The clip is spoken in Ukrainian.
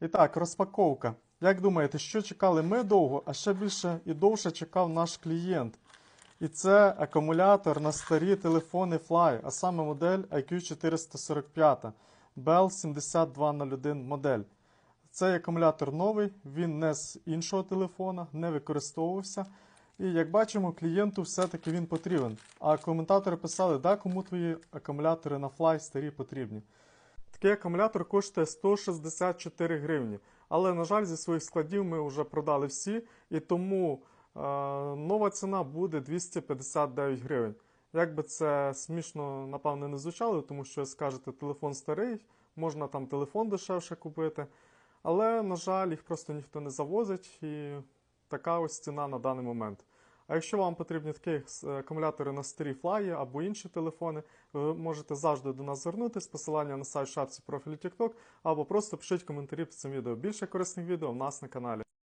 І так, розпаковка. Як думаєте, що чекали ми довго, а ще більше і довше чекав наш клієнт? І це акумулятор на старі телефони Fly, а саме модель IQ445 Bell 7201 модель. Цей акумулятор новий, він не з іншого телефона, не використовувався. І як бачимо, клієнту все-таки він потрібен. А коментатори писали, да, кому твої акумулятори на Fly старі потрібні. Такий акумулятор коштує 164 гривні. Але, на жаль, зі своїх складів ми вже продали всі, і тому е, нова ціна буде 259 гривень. Як би це смішно, напевно, не звучало, тому що скажете, телефон старий, можна там телефон дешевше купити. Але, на жаль, їх просто ніхто не завозить, і така ось ціна на даний момент. А якщо вам потрібні такі е, акумулятори на старі флаї або інші телефони, ви можете завжди до нас звернутись, посилання на сайт шапці профілю TikTok, або просто пишіть коментарі під цим відео. Більше корисних відео в нас на каналі.